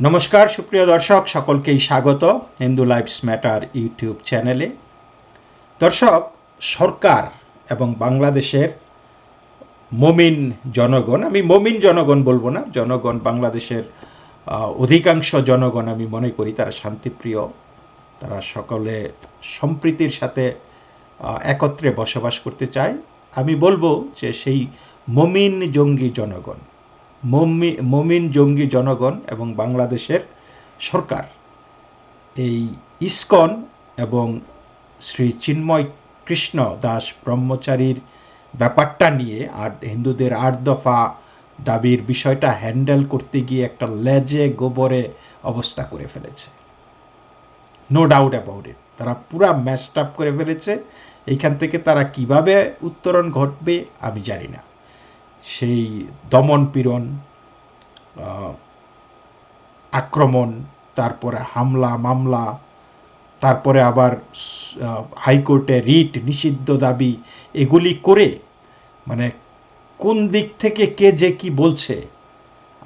নমস্কার, সুপ্রিয় দর্শক, সকলকেই স্বাগত হিন্দু লাইফস ম্যাটার ইউটিউব চ্যানেলে। দর্শক, সরকার এবং বাংলাদেশের মমিন জনগণ, আমি মমিন জনগণ বলব না, জনগণ বাংলাদেশের অধিকাংশ জনগণ আমি মনে করি, তারা শান্তিপ্রিয়, তারা সকলে সম্প্রীতির সাথে একত্রে বসবাস করতে চায়। আমি বলব যে সেই মমিন জঙ্গি জনগণ মমিন জঙ্গি জনগণ এবং বাংলাদেশের সরকার। এই ইস্কন এবং শ্রী চিন্ময় কৃষ্ণ দাস ব্রহ্মচারীর ব্যাপারটা নিয়ে আর হিন্দুদের আট দফা দাবির বিষয়টা হ্যান্ডেল করতে গিয়ে একটা লেজে গোবরে অবস্থা করে ফেলেছে। নো ডাউট অ্যাবাউট ইট তারা পুরা ম্যাচড আপ করে ফেলেছে। এইখান থেকে তারা কীভাবে উত্তরণ ঘটবে আমি জানি না। সেই দমন পীড়ন আক্রমণ, তারপরে হামলা, মামলা, তারপরে আবার হাইকোর্টে রিট, নিষিদ্ধ দাবি, এগুলি করে মানে কোন দিক থেকে কে যে কি বলছে,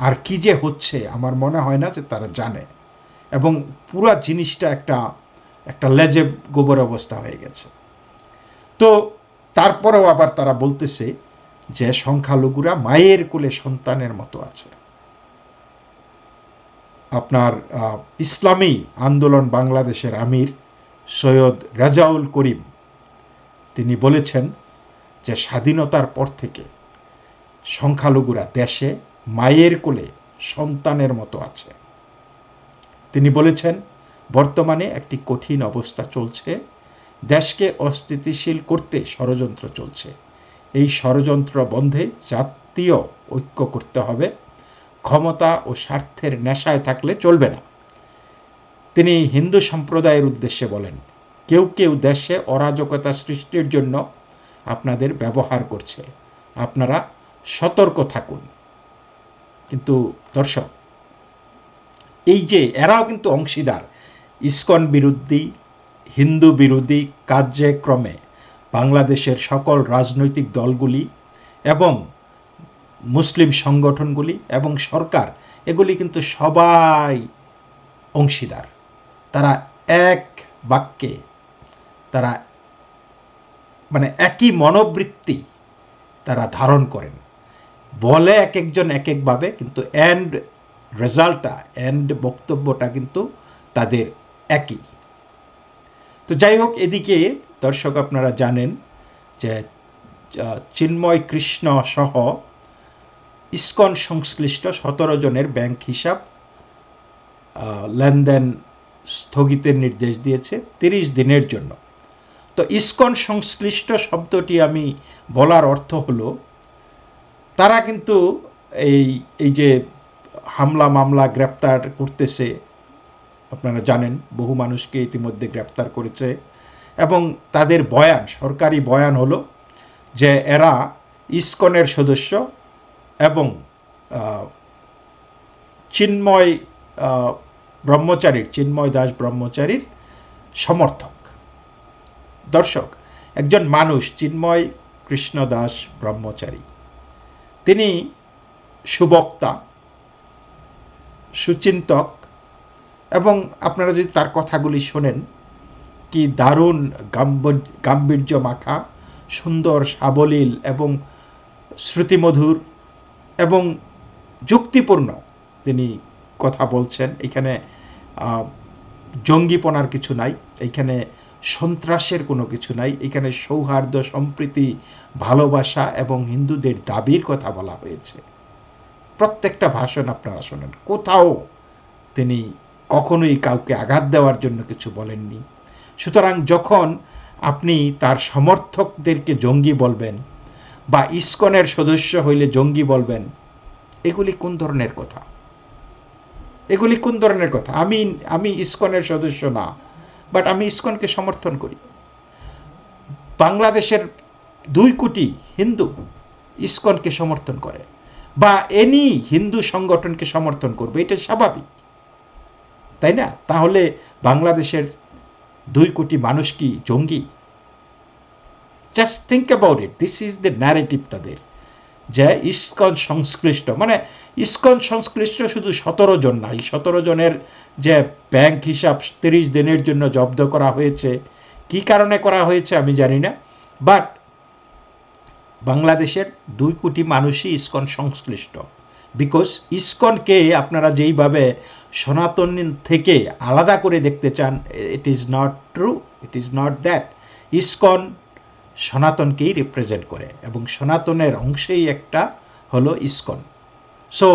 আর কি যে হচ্ছে, আমার মনে হয় না যে তারা জানে। এবং পুরা জিনিসটা একটা একটা লেজে গোবর অবস্থা হয়ে গেছে। তো তারপরেও আবার তারা বলতেছে যে সংখ্যালঘুরা মায়ের কোলে সন্তানের মতো আছে। আপনার ইসলামী আন্দোলন বাংলাদেশের আমির সৈয়দ রাজাউল করিম, তিনি বলেছেন যে স্বাধীনতার পর থেকে সংখ্যালঘুরা দেশে মায়ের কোলে সন্তানের মতো আছে। তিনি বলেছেন, বর্তমানে একটি কঠিন অবস্থা চলছে, দেশকে অস্থিতিশীল করতে ষড়যন্ত্র চলছে। এই ষড়যন্ত্র বন্ধে জাতীয় ঐক্য করতে হবে। ক্ষমতা ও স্বার্থের নেশায় থাকলে চলবে না। তিনি হিন্দু সম্প্রদায়ের উদ্দেশ্যে বলেন, কেউ কেউ দেশে অরাজকতা সৃষ্টির জন্য আপনাদের ব্যবহার করছে। আপনারা সতর্ক থাকুন। কিন্তু দর্শক, এই যে এরাও কিন্তু অংশীদার, ইস্কন বিরোধী, হিন্দু বিরোধী কার্যক্রমে বাংলাদেশের সকল রাজনৈতিক দলগুলি এবং মুসলিম সংগঠনগুলি এবং সরকার, এগুলি কিন্তু সবাই অংশীদার। তারা এক বাক্যে, তারা মানে একই মনোবৃত্তি তারা ধারণ করেন। বলে এক একজন এক একভাবে কিন্তু এন্ড রেজাল্টটা এন্ড বক্তব্যটা কিন্তু তাদের একই। তো যাই হোক, এদিকে দর্শক আপনারা জানেন যে চিন্ময় কৃষ্ণ সহ ইস্কন সংশ্লিষ্ট সতেরো জনের ব্যাংক হিসাব লেনদেন স্থগিতের নির্দেশ দিয়েছে তিরিশ দিনের জন্য। তো ইস্কন সংশ্লিষ্ট শব্দটি আমি বলার অর্থ হলো, তারা কিন্তু এই এই যে হামলা মামলা গ্রেপ্তার করতেছে, আপনারা জানেন বহু মানুষকে ইতিমধ্যে গ্রেপ্তার করেছে। এবং তাদের বয়ান, সরকারি বয়ান হলো যে এরা ইসকনের সদস্য এবং চিন্ময় ব্রহ্মচারীর, চিন্ময় দাস ব্রহ্মচারীর সমর্থক। দর্শক, একজন মানুষ, চিন্ময় কৃষ্ণ দাস ব্রহ্মচারী। তিনি সুবক্তা, সুচিন্তক এবং আপনারা যদি তার কথাগুলি শোনেন কি দারুণ গাম্ভীর্য মাখা, সুন্দর সাবলীল এবং শ্রুতিমধুর এবং যুক্তিপূর্ণ তিনি কথা বলছেন। এখানে জঙ্গিপনার কিছু নাই, এখানে সন্ত্রাসের কোনো কিছু নাই, এখানে সৌহার্দ্য, সম্প্রীতি, ভালোবাসা এবং হিন্দুদের দাবির কথা বলা হয়েছে। প্রত্যেকটা ভাষণ আপনারা শোনেন। কোথাও তিনি কখনোই কাউকে আঘাত দেওয়ার জন্য কিছু বলেননি। সুতরাং যখন আপনি তার সমর্থকদেরকে জঙ্গি বলবেন বা ইস্কনের সদস্য হইলে জঙ্গি বলবেন, এগুলি কোন ধরনের কথা? এগুলি কোন ধরনের কথা? আমি আমি ইস্কনের সদস্য না বাট আমি ইস্কনকে সমর্থন করি। বাংলাদেশের দুই কোটি হিন্দু ইস্কনকে সমর্থন করে বা এনি হিন্দু সংগঠনকে সমর্থন করবে, এটা স্বাভাবিক। তাই না? তাহলে বাংলাদেশের দুই কোটি মানুষ কি জঙ্গি? Just think about it this is the narrative তাদের, যে ইস্কন সংশ্লিষ্ট মানে ইস্কন সংশ্লিষ্ট শুধু সতেরো জন নাই, সতেরো জনের যে ব্যাংক হিসাব তিরিশ দিনের জন্য জব্দ করা হয়েছে, কি কারণে করা হয়েছে আমি জানি না বাট বাংলাদেশের দুই কোটি মানুষই ইস্কন সংশ্লিষ্ট। বিকজ ইস্কনকে আপনারা যেইভাবে সনাতন থেকে আলাদা করে দেখতে চান it is not true it is not that ISKCON সনাতনকেই represent করে এবং সনাতনের অংশেই একটা হলো ইস্কন। সো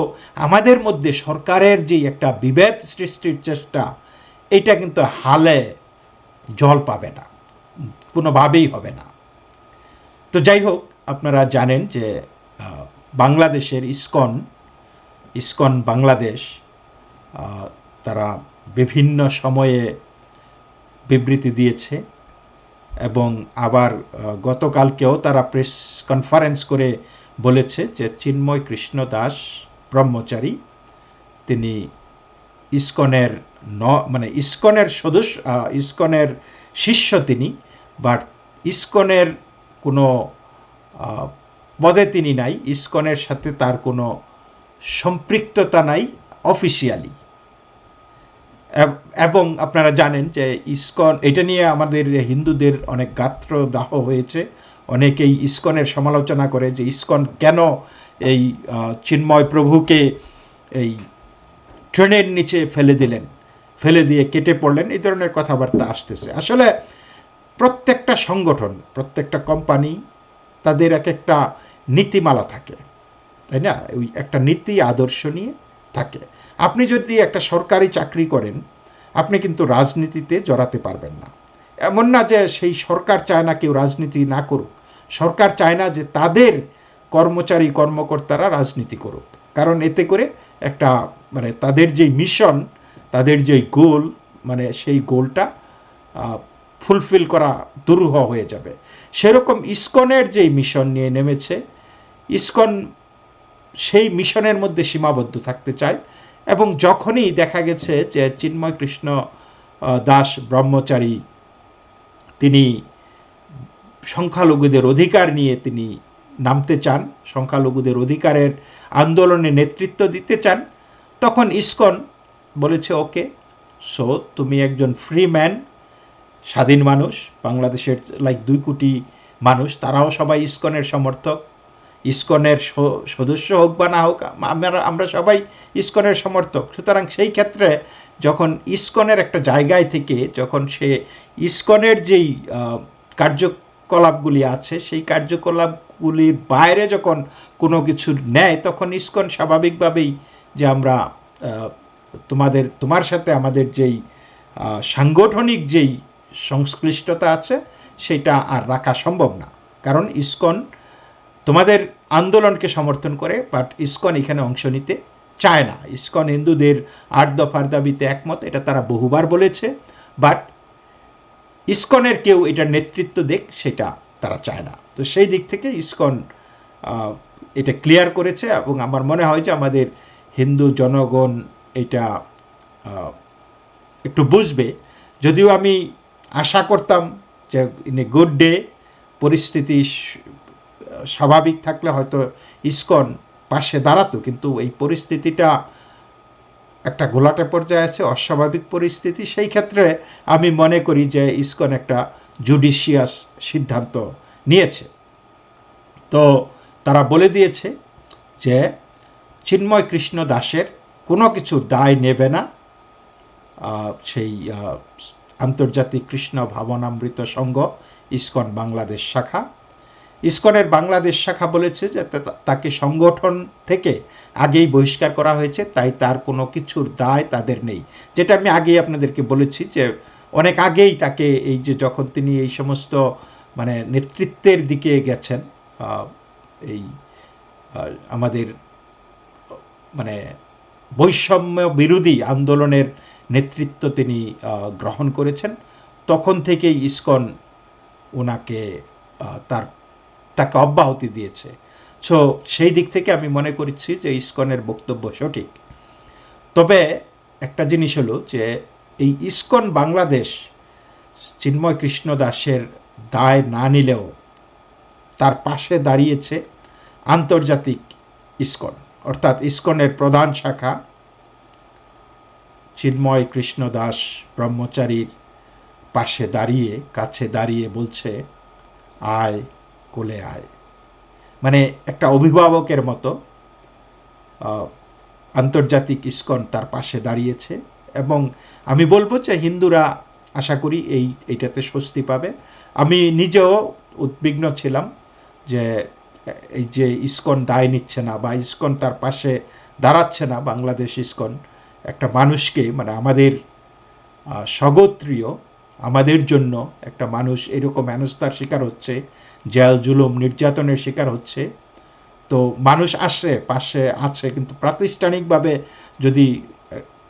আমাদের মধ্যে সরকারের যে একটা বিভেদ সৃষ্টির চেষ্টা, এটা কিন্তু হালে জল পাবে না, কোনোভাবেই হবে না। তো যাই হোক, আপনারা জানেন যে বাংলাদেশের ইস্কন ইস্কন বাংলাদেশ তারা বিভিন্ন সময়ে বিবৃতি দিয়েছে এবং আবার গতকালকেও তারা প্রেস কনফারেন্স করে বলেছে যে চিন্ময় কৃষ্ণ দাস ব্রহ্মচারী, তিনি ইস্কনের ন মানে ইস্কনের সদস্য ইস্কনের শিষ্য তিনি, বাট ইস্কনের কোনো পদে তিনি নাই, ইস্কনের সাথে তার কোনো সম্পৃক্ততা নাই অফিসিয়ালি এবং আপনারা জানেন যে ইস্কন এটা নিয়ে আমাদের হিন্দুদের অনেক গাত্র দাহ হয়েছে। অনেকেই ইস্কনের সমালোচনা করে যে ইস্কন কেন এই চিন্ময় প্রভুকে এই ট্রেনের নিচে ফেলে দিলেন, ফেলে দিয়ে কেটে পড়লেন। এই ধরনের কথাবার্তা আসতেছে। আসলে প্রত্যেকটা সংগঠন, প্রত্যেকটা কোম্পানি, তাদের এক একটা নীতিমালা থাকে। তাই না? ওই একটা নীতি আদর্শ নিয়ে থাকে। আপনি যদি একটা সরকারি চাকরি করেন, আপনি কিন্তু রাজনীতিতে জড়াতে পারবেন না। এমন না যে সেই সরকার চায় না কেউ রাজনীতি না করুক। সরকার চায় না যে তাদের কর্মচারী, কর্মকর্তারা রাজনীতি করুক। কারণ এতে করে একটা মানে তাদের যে মিশন তাদের যে গোল মানে সেই গোলটা ফুলফিল করা দুরূহ হয়ে যাবে। সেরকম ইস্কনের যেই মিশন নিয়ে নেমেছে, ইস্কন সেই মিশনের মধ্যে সীমাবদ্ধ থাকতে চায় এবং যখনই দেখা গেছে যে চিন্ময় কৃষ্ণ দাস, ব্রহ্মচারী তিনি সংখ্যালঘুদের অধিকার নিয়ে তিনি নামতে চান, সংখ্যালঘুদের অধিকারের আন্দোলনে নেতৃত্ব দিতে চান, তখন ইসকন বলেছে, ওকে, সো তুমি একজন ফ্রি ম্যান স্বাধীন মানুষ, বাংলাদেশের লাইক দুই কোটি মানুষ, তারাও সবাই ইসকনের সমর্থক ইসকনের সদস্য হোক বা না হোক, আমরা আমরা সবাই ইস্কনের সমর্থক। সুতরাং সেই ক্ষেত্রে যখন ইস্কনের একটা জায়গায় থেকে, যখন সে ইস্কনের যেই কার্যকলাপগুলি আছে, সেই কার্যকলাপগুলির বাইরে যখন কোনো কিছু নেয়, তখন ইস্কন স্বাভাবিকভাবেই যে আমরা তোমাদের, তোমার সাথে আমাদের যেই সাংগঠনিক যেই সংশ্লিষ্টতা আছে, সেটা আর রাখা সম্ভব না। কারণ ইসকন তোমাদের আন্দোলনকে সমর্থন করে বাট ইসকন এখানে অংশ নিতে চায় না। ইসকন হিন্দুদের আট দফার দাবিতে একমত, এটা তারা বহুবার বলেছে বাট ইসকনের কেউ এটার নেতৃত্ব দেখ, সেটা তারা চায় না। তো সেই দিক থেকে ইসকন এটা ক্লিয়ার করেছে, এবং আমার মনে হয় যে আমাদের হিন্দু জনগণ এটা একটু বুঝবে। যদিও আমি আশা করতাম যে ইন এ গুড ডে পরিস্থিতি স্বাভাবিক থাকলে হয়তো ইস্কন পাশে দাঁড়াতো, কিন্তু এই পরিস্থিতিটা একটা ঘোলাটে পর্যায়ে আছে, অস্বাভাবিক পরিস্থিতি। সেই ক্ষেত্রে আমি মনে করি যে ইস্কন একটা জুডিশিয়াস সিদ্ধান্ত নিয়েছে। তো তারা বলে দিয়েছে যে চিন্ময় কৃষ্ণ দাসের কোনো কিছু দায় নেবে না। সেই আন্তর্জাতিক কৃষ্ণ ভাবনামৃত সংঘ, ইস্কন বাংলাদেশ শাখা। ইসকনের বাংলাদেশ শাখা বলেছে যে তাকে সংগঠন থেকে আগেই বহিষ্কার করা হয়েছে, তাই তার কোনো কিছুর দায় তাদের নেই। যেটা আমি আগেই আপনাদেরকে বলেছি যে অনেক আগেই তাকে এই যে যখন তিনি এই সমস্ত মানে নেতৃত্বের দিকে গেছেন এই আমাদের মানে বৈষম্য বিরোধী আন্দোলনের নেতৃত্ব তিনি গ্রহণ করেছেন, তখন থেকেই ইসকন ওনাকে তার তাকে অব্যাহতি দিয়েছে। সো সেই দিক থেকে আমি মনে করছি যে ইস্কনের বক্তব্য সঠিক। তবে একটা জিনিস হলো যে এই ইস্কন বাংলাদেশ চিন্ময় কৃষ্ণ দাসের দায় না নিলেও তার পাশে দাঁড়িয়েছে আন্তর্জাতিক ইস্কন। অর্থাৎ ইস্কনের প্রধান শাখা চিন্ময় কৃষ্ণ দাস ব্রহ্মচারীর পাশে দাঁড়িয়ে, কাছে দাঁড়িয়ে বলছে, আয় কোলে আয়। মানে একটা অভিভাবকের মতো আন্তর্জাতিক ইস্কন তার পাশে দাঁড়িয়েছে এবং আমি বলব যে হিন্দুরা আশা করি এই, এইটাতে স্বস্তি পাবে। আমি নিজেও উদ্বিগ্ন ছিলাম যে, এই যে ইস্কন দায় নিচ্ছে না বা ইস্কন তার পাশে দাঁড়াচ্ছে না বাংলাদেশ ইস্কন, একটা মানুষকে মানে আমাদের স্বগোত্রীয়, আমাদের জন্য একটা মানুষ এরকম হেনস্থার শিকার হচ্ছে জেল, জুলুম, নির্যাতনের শিকার হচ্ছে। তো মানুষ আসছে পাশে আছে, কিন্তু প্রাতিষ্ঠানিকভাবে যদি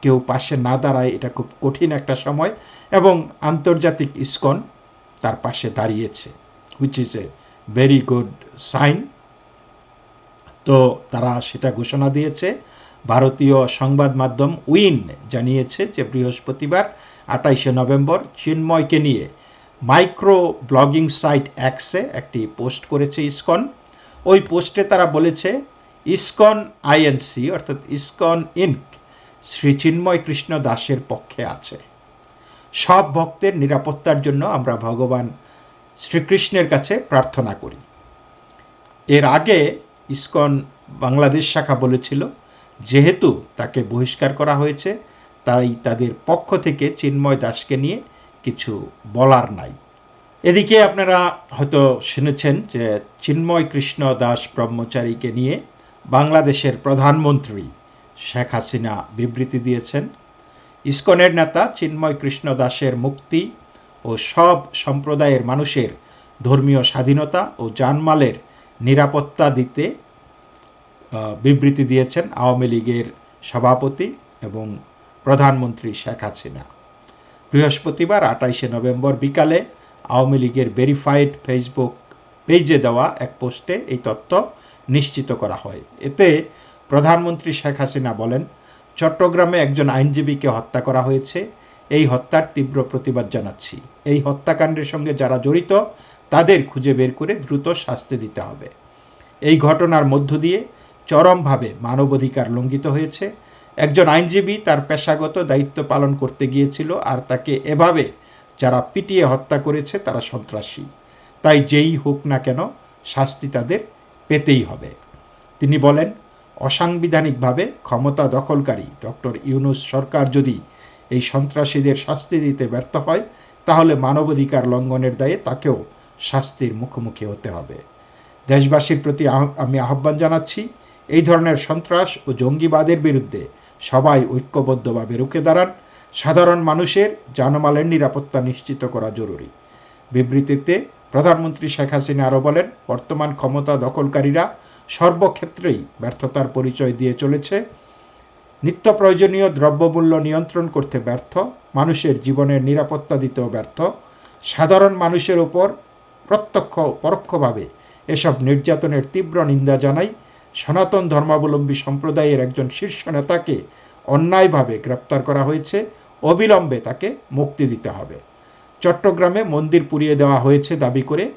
কেউ পাশে না দাঁড়ায়, এটা খুব কঠিন একটা সময় এবং আন্তর্জাতিক ইস্কন তার পাশে দাঁড়িয়েছে which is a very good sign তো তারা সেটা ঘোষণা দিয়েছে। ভারতীয় সংবাদ মাধ্যম উইন জানিয়েছে যে বৃহস্পতিবার আটাইশে নভেম্বর চিন্ময়কে নিয়ে মাইক্রো ব্লগিং সাইট অ্যাক্সে একটি পোস্ট করেছে ইসকন। ওই পোস্টে তারা বলেছে, ইসকন আইএনসি অর্থাৎ ইসকন ইনক শ্রী চিন্ময় কৃষ্ণ দাসের পক্ষে আছে। সব ভক্তের নিরাপত্তার জন্য আমরা ভগবান শ্রীকৃষ্ণের কাছে প্রার্থনা করি। এর আগে ইসকন বাংলাদেশ শাখা বলেছিল, যেহেতু তাকে বহিষ্কার করা হয়েছে, তাই তাদের পক্ষ থেকে চিন্ময় দাসকে নিয়ে কিছু বলার নাই। এদিকে আপনারা হয়তো শুনেছেন যে চিন্ময় কৃষ্ণ দাস ব্রহ্মচারীকে নিয়ে বাংলাদেশের প্রধানমন্ত্রী শেখ হাসিনা বিবৃতি দিয়েছেন। ইস্কনের নেতা চিন্ময় কৃষ্ণ দাসের মুক্তি ও সব সম্প্রদায়ের মানুষের ধর্মীয় স্বাধীনতা ও জানমালের নিরাপত্তা দিতে বিবৃতি দিয়েছেন আওয়ামী লীগের সভাপতি এবং প্রধানমন্ত্রী শেখ হাসিনা। বৃহস্পতিবার আটাইশে নভেম্বর বিকালে আওয়ামী লীগের ভেরিফাইড ফেসবুক পেজে দেওয়া এক পোস্টে এই তথ্য নিশ্চিত করা হয়। এতে প্রধানমন্ত্রী শেখ হাসিনা বলেন, চট্টগ্রামে একজন আইনজীবীকে হত্যা করা হয়েছে। এই হত্যার তীব্র প্রতিবাদ জানাচ্ছি। এই হত্যাকাণ্ডের সঙ্গে যারা জড়িত, তাদের খুঁজে বের করে দ্রুত শাস্তি দিতে হবে। এই ঘটনার মধ্য দিয়ে চরমভাবে মানবাধিকার লঙ্ঘিত হয়েছে। একজন আইনজীবী তার পেশাগত দায়িত্ব পালন করতে গিয়েছিল আর তাকে এভাবে যারা পিটিয়ে হত্যা করেছে তারা সন্ত্রাসী। তাই যেই হোক না কেন শাস্তি তাদের পেতেই হবে। তিনি বলেন, অসাংবিধানিকভাবে ক্ষমতা দখলকারী ডক্টর ইউনুস সরকার যদি এই সন্ত্রাসীদের শাস্তি দিতে ব্যর্থ হয়, তাহলে মানবাধিকার লঙ্ঘনের দায়ে তাকেও শাস্তির মুখোমুখি হতে হবে। দেশবাসীর প্রতি আমি আহ্বান জানাচ্ছি, এই ধরনের সন্ত্রাস ও জঙ্গিবাদের বিরুদ্ধে সবাই ঐক্যবদ্ধভাবে রুখে দাঁড়ান। সাধারণ মানুষের জানমালের নিরাপত্তা নিশ্চিত করা জরুরি। বিবৃতিতে প্রধানমন্ত্রী শেখ হাসিনা আরও বলেন, বর্তমান ক্ষমতা দখলকারীরা সর্বক্ষেত্রেই ব্যর্থতার পরিচয় দিয়ে চলেছে। নিত্য প্রয়োজনীয় দ্রব্যমূল্য নিয়ন্ত্রণ করতে ব্যর্থ, মানুষের জীবনের নিরাপত্তা দিতেও ব্যর্থ। সাধারণ মানুষের ওপর প্রত্যক্ষ পরোক্ষভাবে এসব নির্যাতনের তীব্র নিন্দা জানাই সনাতন ধর্মাবলম্বী সম্প্রদায়ের একজন শীর্ষ নেতাকে অন্যায়ভাবে গ্রেপ্তার করা হয়েছে। অবিলম্বে তাকে মুক্তি দিতে হবে। চট্টগ্রামে মন্দির পুড়িয়ে দেওয়া হয়েছে দাবি করে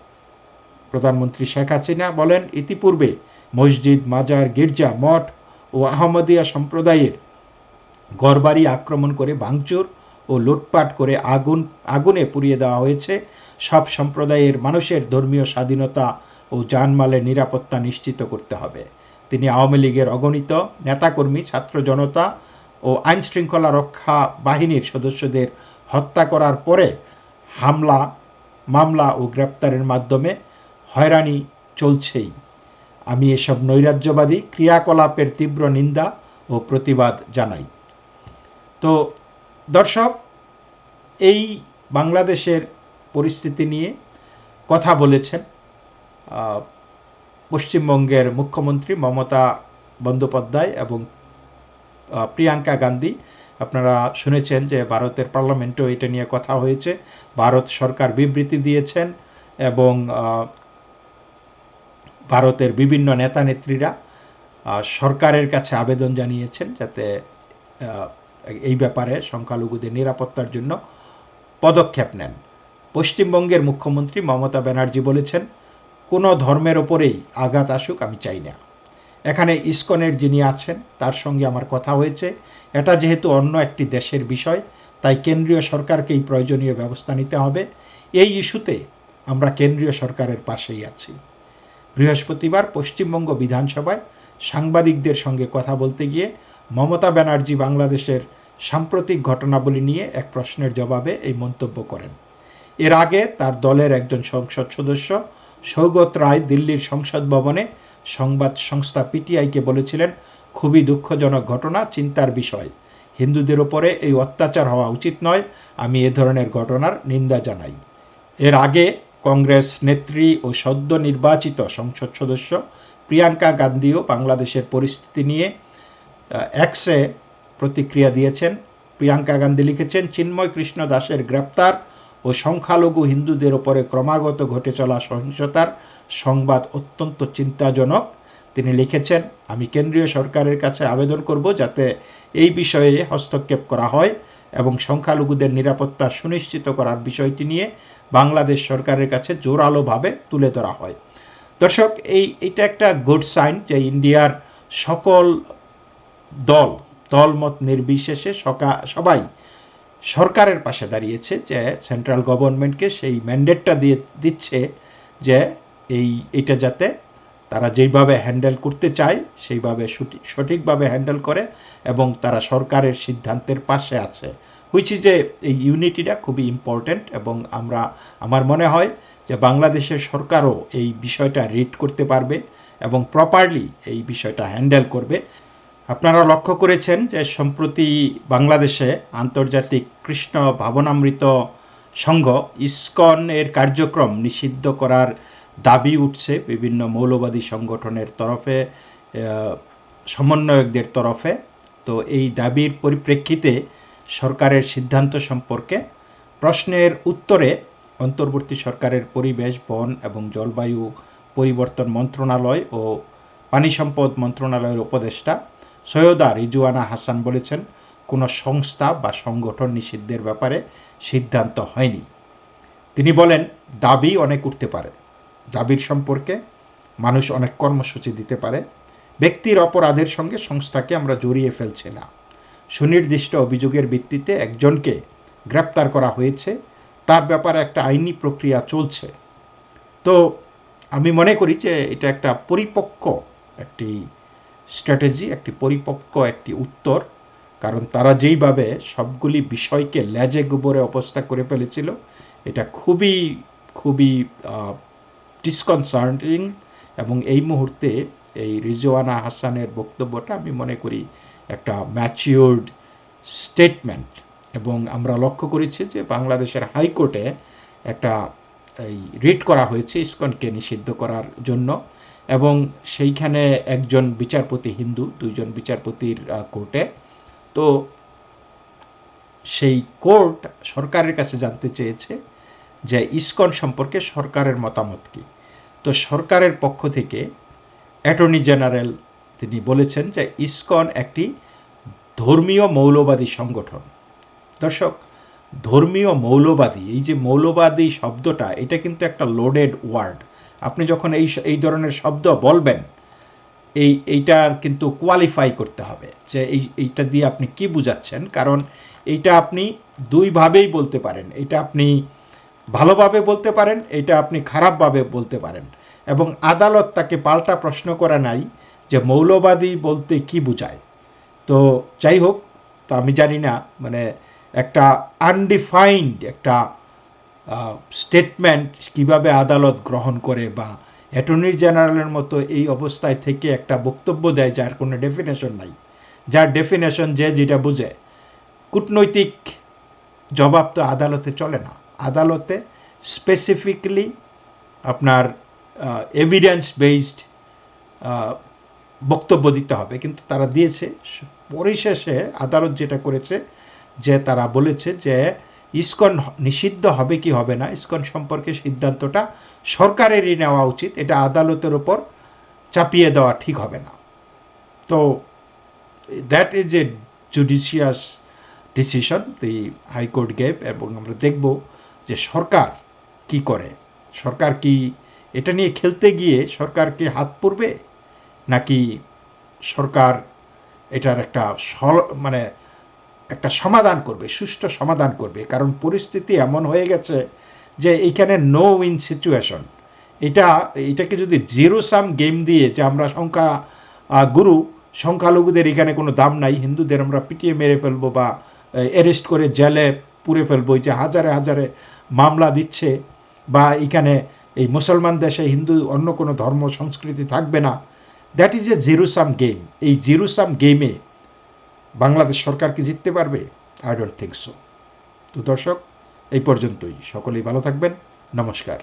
প্রধানমন্ত্রী শেখ হাসিনা বলেন, ইতিপূর্বে মসজিদ, মাজার, গির্জা, মঠ ও আহমদিয়া সম্প্রদায়ের গড়বাড়ি আক্রমণ করে ভাঙচুর ও লুটপাট করে আগুন, আগুনে পুড়িয়ে দেওয়া হয়েছে। সব সম্প্রদায়ের মানুষের ধর্মীয় স্বাধীনতা ও জানমালের নিরাপত্তা নিশ্চিত করতে হবে। তিনি আওয়ামী লীগের অগণিত নেতাকর্মী, ছাত্র জনতা ও আইন শৃঙ্খলা রক্ষা বাহিনীর সদস্যদের হত্যা করার পরে হামলা, মামলা ও গ্রেপ্তারের মাধ্যমে হয়রানি চলছেই। আমি এসব নৈরাজ্যবাদী ক্রিয়াকলাপের তীব্র নিন্দা ও প্রতিবাদ জানাই। তো দর্শক, এই বাংলাদেশের পরিস্থিতি নিয়ে কথা বলেছেন পশ্চিমবঙ্গের মুখ্যমন্ত্রী মমতা বন্দ্যোপাধ্যায় এবং প্রিয়াঙ্কা গান্ধী। আপনারা শুনেছেন যে ভারতের পার্লামেন্টেও এটা নিয়ে কথা হয়েছে। ভারত সরকার বিবৃতি দিয়েছেন এবং ভারতের বিভিন্ন নেতা নেত্রীরা সরকারের কাছে আবেদন জানিয়েছেন যাতে এই ব্যাপারে সংখ্যালঘুদের নিরাপত্তার জন্য পদক্ষেপ নেন। পশ্চিমবঙ্গের মুখ্যমন্ত্রী মমতা ব্যানার্জি বলেছেন কোনো ধর্মের ওপরেই আঘাত আসুক, আমি চাই না। এখানে ইসকনের যিনি আছেন, তার সঙ্গে আমার কথা হয়েছে। এটা যেহেতু অন্য একটি দেশের বিষয়, তাই কেন্দ্রীয় সরকারকেই প্রয়োজনীয় ব্যবস্থা নিতে হবে। এই ইস্যুতে আমরা কেন্দ্রীয় সরকারের পাশেই আছি। বৃহস্পতিবার পশ্চিমবঙ্গ বিধানসভায় সাংবাদিকদের সঙ্গে কথা বলতে গিয়ে মমতা ব্যানার্জি বাংলাদেশের সাম্প্রতিক ঘটনাবলী নিয়ে এক প্রশ্নের জবাবে এই মন্তব্য করেন। এর আগে তার দলের একজন সংসদ সদস্য সৌগত রায় দিল্লির সংসদ ভবনে সংবাদ সংস্থা পিটিআইকে বলেছিলেন, খুবই দুঃখজনক ঘটনা, চিন্তার বিষয়। হিন্দুদের ওপরে এই অত্যাচার হওয়া উচিত নয়, আমি এ ধরনের ঘটনার নিন্দা জানাই। এর আগে কংগ্রেস নেত্রী ও সদ্য নির্বাচিত সংসদ সদস্য প্রিয়াঙ্কা গান্ধীও বাংলাদেশের পরিস্থিতি নিয়ে এক্সে প্রতিক্রিয়া দিয়েছেন। প্রিয়াঙ্কা গান্ধী লিখেছেন, চিন্ময় কৃষ্ণ দাসের গ্রেপ্তার ও সংখ্যালঘু হিন্দুদের ওপরে ক্রমাগত ঘটে চলা সহিংসতার সংবাদ অত্যন্ত চিন্তাজনক। তিনি লিখেছেন, আমি কেন্দ্রীয় সরকারের কাছে আবেদন করব যাতে এই বিষয়ে হস্তক্ষেপ করা হয় এবং সংখ্যালঘুদের নিরাপত্তা সুনিশ্চিত করার বিষয়টি নিয়ে বাংলাদেশ সরকারের কাছে জোরালোভাবে তুলে ধরা হয়। দর্শক, এই, এটা একটা গুড সাইন যে ইন্ডিয়ার সকল দল, দলমত নির্বিশেষে সকা, সবাই সরকারের পাশে দাঁড়িয়েছে যে সেন্ট্রাল গভর্নমেন্টকে সেই ম্যান্ডেটটা দিয়ে দিচ্ছে যে এই, এটা যাতে তারা যেইভাবে হ্যান্ডেল করতে চায়, সেইভাবে সঠিকভাবে হ্যান্ডেল করে এবং তারা সরকারের সিদ্ধান্তের পাশে আছে। হুইচ যে এই ইউনিটিটা খুবই ইম্পর্ট্যান্ট এবং আমরা, আমার মনে হয় যে বাংলাদেশের সরকারও এই বিষয়টা রিড করতে পারবে এবং প্রপারলি এই বিষয়টা হ্যান্ডেল করবে। আপনারা লক্ষ্য করেছেন যে সম্প্রতি বাংলাদেশে আন্তর্জাতিক কৃষ্ণ ভাবনামৃত সংঘ ইস্কন এর কার্যক্রম নিষিদ্ধ করার দাবি উঠছে বিভিন্ন মৌলবাদী সংগঠনের তরফে সমন্বয়কদের তরফে। তো এই দাবির পরিপ্রেক্ষিতে সরকারের সিদ্ধান্ত সম্পর্কে প্রশ্নের উত্তরে অন্তর্বর্তী সরকারের পরিবেশ, বন এবং জলবায়ু পরিবর্তন মন্ত্রণালয় ও পানি সম্পদ মন্ত্রণালয়ের উপদেষ্টা সৈয়দা রিজুয়ানা হাসান বলেছেন, কোনো সংস্থা বা সংগঠন নিষিদ্ধের ব্যাপারে সিদ্ধান্ত হয়নি। তিনি বলেন, দাবি অনেক উঠতে পারে। দাবির সম্পর্কে মানুষ অনেক কর্মসূচি দিতে পারে। ব্যক্তির অপরাধের সঙ্গে সংস্থাকে আমরা জড়িয়ে ফেলছি না। সুনির্দিষ্ট অভিযোগের ভিত্তিতে একজনকে গ্রেপ্তার করা হয়েছে। তার ব্যাপারে একটা আইনি প্রক্রিয়া চলছে। তো আমি মনে করি যে এটা একটা পরিপক্ক একটি স্ট্র্যাটেজি একটি পরিপক্ক, একটি উত্তর। কারণ তারা যেইভাবে সবগুলি বিষয়কে ল্যাজে গোবরে অবস্থা করে ফেলেছিল, এটা খুবই খুবই ডিসকনসার্টিং এবং এই মুহূর্তে এই রিজওয়ানা হাসানের বক্তব্যটা আমি মনে করি একটা ম্যাচিওর্ড স্টেটমেন্ট এবং আমরা লক্ষ্য করেছি যে বাংলাদেশের হাইকোর্টে একটা এই রিট করা হয়েছে, ইস্কনকে নিষিদ্ধ করার জন্য। এবং সেইখানে একজন বিচারপতি, হিন্দু, দুইজন বিচারপতির কোর্টে। তো সেই কোর্ট সরকারের কাছে জানতে চেয়েছে যে ইস্কন সম্পর্কে সরকারের মতামত কী। তো সরকারের পক্ষ থেকে অ্যাটর্নি জেনারেল তিনি বলেছেন যে ইসকন একটি ধর্মীয় মৌলবাদী সংগঠন। দর্শক, ধর্মীয় মৌলবাদী, এই যে মৌলবাদী শব্দটা, এটা কিন্তু একটা লোডেড ওয়ার্ড আপনি যখন এই এই ধরনের শব্দ বলবেন, এই এইটার কিন্তু কোয়ালিফাই করতে হবে যে এই, এইটা দিয়ে আপনি কি বুঝাচ্ছেন। কারণ এইটা আপনি দুইভাবেই বলতে পারেন। এটা আপনি ভালোভাবে বলতে পারেন, এটা আপনি খারাপভাবে বলতে পারেন। এবং আদালত তাকে পাল্টা প্রশ্ন করা নাই যে মৌলবাদী বলতে কি বোঝায়। তো যাই হোক, তা আমি জানি না মানে একটা আনডিফাইন্ড একটা স্টেটমেন্ট কীভাবে আদালত গ্রহণ করে বা অ্যাটর্নি জেনারেলের মতো এই অবস্থায় থেকে একটা বক্তব্য দেয় যার কোনো ডেফিনেশন নাই। যার ডেফিনেশন যে যেটা বুঝে। কূটনৈতিক জবাব তো আদালতে চলে না। আদালতে স্পেসিফিকলি আপনার এভিডেন্স বেসড বক্তব্য দিতে হবে। কিন্তু তারা দিয়েছে, পরিশেষে আদালত যেটা করেছে, যে তারা বলেছে যে ইস্কন নিষিদ্ধ হবে কি হবে না, ইস্কন সম্পর্কে সিদ্ধান্তটা সরকারেরই নেওয়া উচিত, এটা আদালতের ওপর চাপিয়ে দেওয়া ঠিক হবে না। তো that is a judicious decision the high court gave এবং আমরা দেখব যে সরকার কি করে। সরকার কি এটা নিয়ে খেলতে গিয়ে সরকারকে হাত পড়বে, নাকি সরকার এটার একটা মানে একটা সমাধান করবে, সুষ্ঠু সমাধান করবে। কারণ পরিস্থিতি এমন হয়ে গেছে যে এইখানে নো উইন সিচুয়েশন এটা, এটাকে যদি জিরো সাম গেম দিয়ে যে আমরা সংখ্যা গুরু, সংখ্যালঘুদের এখানে কোনো দাম নাই, হিন্দুদের আমরা পিটিয়ে মেরে ফেলব বা অ্যারেস্ট করে জেলে পুরে ফেলব যে হাজারে হাজারে মামলা দিচ্ছে বা এখানে এই মুসলমান দেশে হিন্দু অন্য কোনো ধর্ম, সংস্কৃতি থাকবে না that is a zero sum game এই জিরুসাম গেমে বাংলাদেশ সরকার কি জিততে পারবে? আই ডোন্ট থিঙ্ক সো তো দর্শক, এই পর্যন্তই। সকলেই ভালো থাকবেন। নমস্কার।